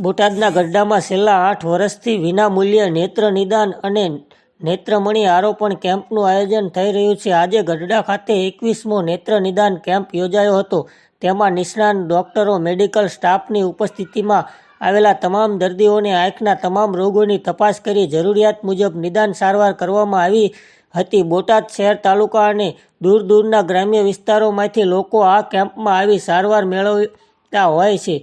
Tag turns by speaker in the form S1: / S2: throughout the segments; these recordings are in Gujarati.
S1: બોટાદના ગઢડામાં છેલ્લા આઠ વર્ષથી વિનામૂલ્યે નેત્ર નિદાન અને નેત્રમણી આરોપણ કેમ્પનું આયોજન થઈ રહ્યું છે. આજે ગઢડા ખાતે એકવીસમો નેત્ર નિદાન કેમ્પ યોજાયો હતો. તેમાં નિષ્ણાંત ડોક્ટરો, મેડિકલ સ્ટાફની ઉપસ્થિતિમાં આવેલા તમામ દર્દીઓને આંખના તમામ રોગોની તપાસ કરી જરૂરિયાત મુજબ નિદાન સારવાર કરવામાં આવી હતી. બોટાદ શહેર તાલુકા અને દૂર દૂરના ગ્રામ્ય વિસ્તારોમાંથી લોકો આ કેમ્પમાં આવી સારવાર મેળવતા હોય છે.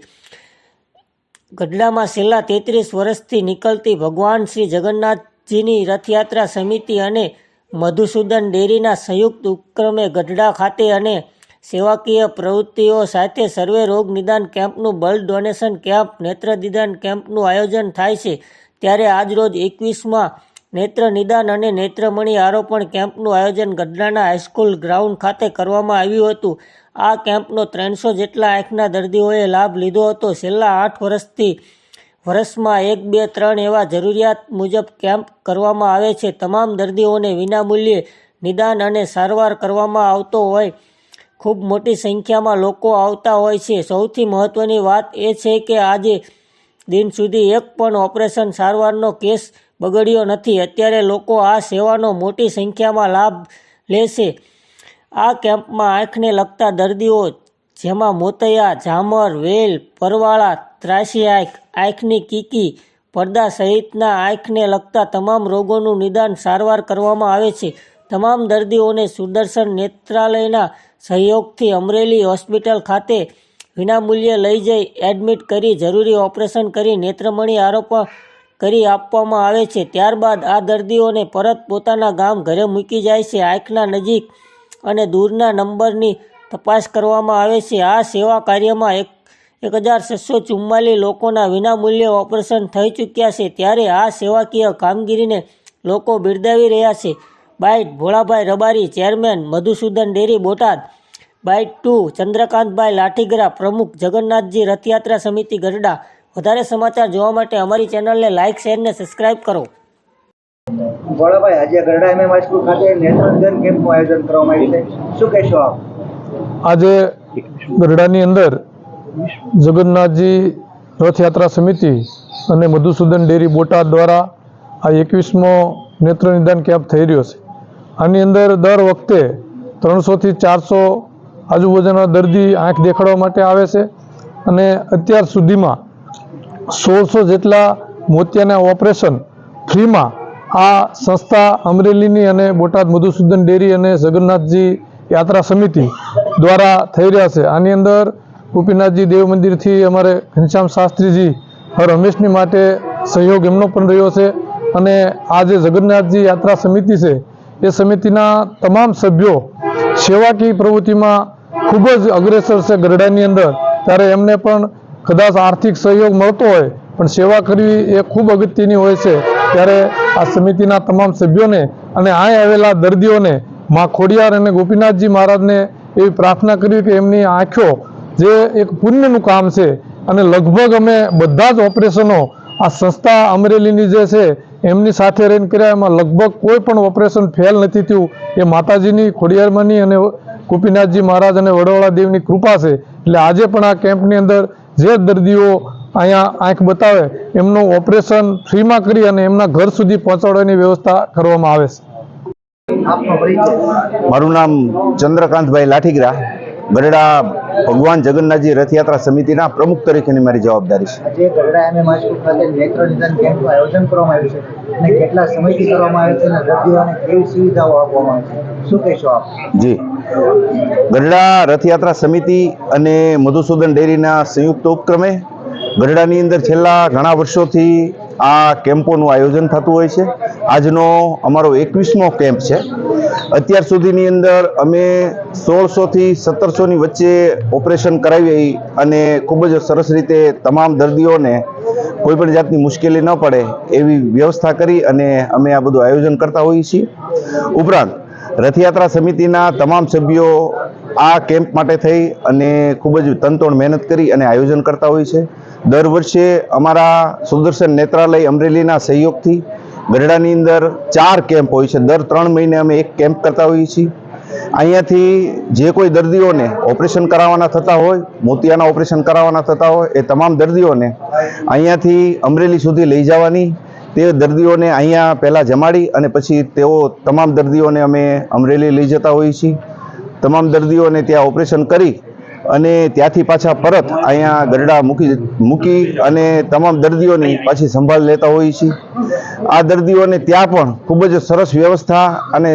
S1: ગઢડામાં છેલ્લા તેત્રીસ વર્ષથી નીકળતી ભગવાન શ્રી જગન્નાથજીની રથયાત્રા સમિતિ અને મધુસૂદન ડેરીના સંયુક્ત ઉપક્રમે ગઢડા ખાતે અને સેવાકીય પ્રવૃત્તિઓ સાથે સર્વે રોગ નિદાન કેમ્પનું બ્લડ ડોનેશન કેમ્પ નેત્રનિદાન કેમ્પનું આયોજન થાય છે. ત્યારે આજરોજ એકવીસમાં નેત્ર નિદાન અને નેત્રમણી આરોપણ કેમ્પનું આયોજન ગઢડાના હાઈસ્કૂલ ગ્રાઉન્ડ ખાતે કરવામાં આવ્યું હતું. આ કેમ્પનો ત્રણસો જેટલા આંખના દર્દીઓએ લાભ લીધો હતો. છેલ્લા આઠ વર્ષથી વર્ષમાં એક, બે, ત્રણ એવા જરૂરિયાત મુજબ કેમ્પ કરવામાં આવે છે. તમામ દર્દીઓને વિનામૂલ્યે નિદાન અને સારવાર કરવામાં આવતો હોય. ખૂબ મોટી સંખ્યામાં લોકો આવતા હોય છે. સૌથી મહત્ત્વની વાત એ છે કે આજે દિન સુધી એક પણ ઓપરેશન સારવારનો કેસ બગડ્યો નથી. અત્યારે લોકો આ સેવાનો મોટી સંખ્યામાં લાભ લેશે. આ કેમ્પમાં આંખને લગતા દર્દીઓ, જેમાં મોતૈયા, ઝામર, વેલ, પરવાળા, ત્રાસી આંખ, આંખની કીકી, પડદા સહિતના આંખને લગતા તમામ રોગોનું નિદાન સારવાર કરવામાં આવે છે. તમામ દર્દીઓને સુદર્શન નેત્રાલયના સહયોગથી અમરેલી હોસ્પિટલ ખાતે વિનામૂલ્યે લઈ જઈ એડમિટ કરી જરૂરી ઓપરેશન કરી નેત્રમણી આરોપ કરી આપવામાં આવે છે. ત્યારબાદ આ દર્દીઓને પરત પોતાના ગામ ઘરે મૂકી જાય છે. આંખના નજીક અને દૂરના નંબરની તપાસ કરવામાં આવે છે. આ સેવા કાર્યમાં એક એક હજાર છસો ચુમ્માલીસ લોકોના વિનામૂલ્યે ઓપરેશન થઈ ચૂક્યા છે. ત્યારે આ સેવાકીય કામગીરીને લોકો બિરદાવી રહ્યા છે. Bite Bholabhai Rabari, chairman Madhusudan dairy, Botad. Bite two Chandrakantbhai Lathigara, પ્રમુખ જગન્નાથજી રથયાત્રા સમિતિ ગઢડા. વધારે સમાચાર જોવા માટે અમારી ચેનલને લાઇક શેર ને સબસ્ક્રાઇબ કરો.
S2: ભોળાભાઈ આજે ગરડા એમએમ હાઈસ્કૂલ ખાતે નેત્રદાન કેમ્પનું આયોજન કરવામાં આવ્યું છે. શું કહેશો આપ?
S3: આજે ગરડાની અંદર જગન્નાથજી રથયાત્રા સમિતિ અને મધુસૂદન ડેરી બોટાદ દ્વારા આ એકવીસમો નેત્ર નિદાન કેમ્પ થઈ રહ્યો છે. આની અંદર દર વખતે ત્રણસોથી ચારસો આજુબાજુના દર્દી આંખ દેખાડવા માટે આવે છે. અને અત્યાર સુધીમાં સોળસો જેટલા મોતિયાના ઓપરેશન ફ્રીમાં આ સંસ્થા અમરેલીની અને બોટાદ મધુસૂદન ડેરી અને જગન્નાથજી યાત્રા સમિતિ દ્વારા થઈ રહ્યા છે. આની અંદર ગોપીનાથજી દેવ મંદિરથી અમારે ઘનશ્યામ શાસ્ત્રીજી, હર હંમેશની માટે સહયોગ એમનો પણ રહ્યો છે અને આ જે જગન્નાથજી યાત્રા સમિતિ છે, એ સમિતિના તમામ સભ્યો સેવાકીય પ્રવૃત્તિમાં ખૂબ જ અગ્રેસર છે ગરડાની અંદર. ત્યારે એમને પણ કદાચ આર્થિક સહયોગ મળતો હોય, પણ સેવા કરવી એ ખૂબ અગત્યની હોય છે. ત્યારે આ સમિતિના તમામ સભ્યોને અને આ આવેલા દર્દીઓને મા ખોડિયાર અને ગોપીનાથજી મહારાજને એવી પ્રાર્થના કરી કે એમની આંખો જે એક પુણ્યનું કામ છે અને લગભગ અમે બધા જ ઓપરેશનો આ સંસ્થા અમરેલીની જે છે, એમની સાથે રહીને કર્યા, એમાં લગભગ કોઈ પણ ઓપરેશન ફેલ નથી થયું. એ માતાજીની, ખોડિયારમાંની અને ગોપીનાથજી મહારાજ અને વડોળા દેવની કૃપા છે. એટલે આજે પણ આ કેમ્પની અંદર જે દર્દીઓ અહીંયા આંખ બતાવે એમનું ઓપરેશન ફ્રીમાં કરી અને એમના ઘર સુધી પહોંચાડવાની વ્યવસ્થા કરવામાં આવે છે.
S4: મારું નામ ચંદ્રકાંતભાઈ લાઠીગરા ગરડા ભગવાન જગન્નાથજી રથયાત્રા સમિતિના પ્રમુખ તરીકેની મારી જવાબદારી છે.
S2: કેટલા સમયથી કરવામાં આવે છે અને દર્દીઓને કેવી સુવિધાઓ આપવામાં આવે છે?
S4: જી. ગઢડા રથયાત્રા સમિતિ અને મધુસૂદન ડેરીના સંયુક્ત ઉપક્રમે ગઢડાની અંદર છેલ્લા ઘણા વર્ષોથી આ કેમ્પોનું આયોજન થતું હોય છે. આજનો અમારો એકવીસમો કેમ્પ છે. અત્યાર સુધીની અંદર અમે સોળસોથી સત્તરસોની વચ્ચે ઓપરેશન કરાવી અને ખૂબ જ સરસ રીતે તમામ દર્દીઓને કોઈપણ જાતની મુશ્કેલી ન પડે એવી વ્યવસ્થા કરી અને અમે આ બધું આયોજન કરતા હોઈએ છીએ. ઉપરાંત રથયાત્રા સમિતિના તમામ સભ્યો આ કેમ્પ માટે થઈ અને ખૂબ જ તનતોડ મહેનત કરી અને આયોજન કરતા હોય છે. દર વર્ષે અમારા સુદર્શન નેત્રાલય અમરેલીના સહયોગથી ગરડાની અંદર ચાર કેમ્પ હોય છે. દર ત્રણ મહિને અમે એક કેમ્પ કરતા હોઈએ છીએ. અહીંયાથી જે કોઈ દર્દીઓને ઓપરેશન કરાવવાના થતા હોય, મોતિયાના ઓપરેશન કરાવવાના થતા હોય, એ તમામ દર્દીઓને અહીંયાથી અમરેલી સુધી લઈ જવાની તે દર્દીઓને અહીંયા પહેલાં જમાડી અને પછી તેઓ તમામ દર્દીઓને અમે અમરેલી લઈ જતા હોઈએ છીએ. તમામ દર્દીઓને ત્યાં ઓપરેશન કરી અને ત્યાંથી પાછા પરત અહીંયા ગરડા મૂકી મૂકી અને તમામ દર્દીઓની પાછી સંભાળ લેતા હોઈએ છીએ. આ દર્દીઓને ત્યાં પણ ખૂબ જ સરસ વ્યવસ્થા અને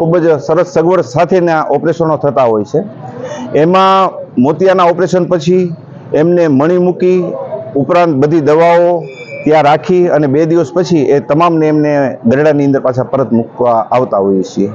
S4: ખૂબ જ સરસ સગવડ સાથેના ઓપરેશનો થતા હોય છે. એમાં મોતિયાના ઓપરેશન પછી એમને મણી મૂકી ઉપરાંત બધી દવાઓ ત્યાં રાખી અને બે દિવસ પછી એ તમામને એમને ગરડાની અંદર પાછા પરત મૂકવા આવતા હોઈએ છીએ.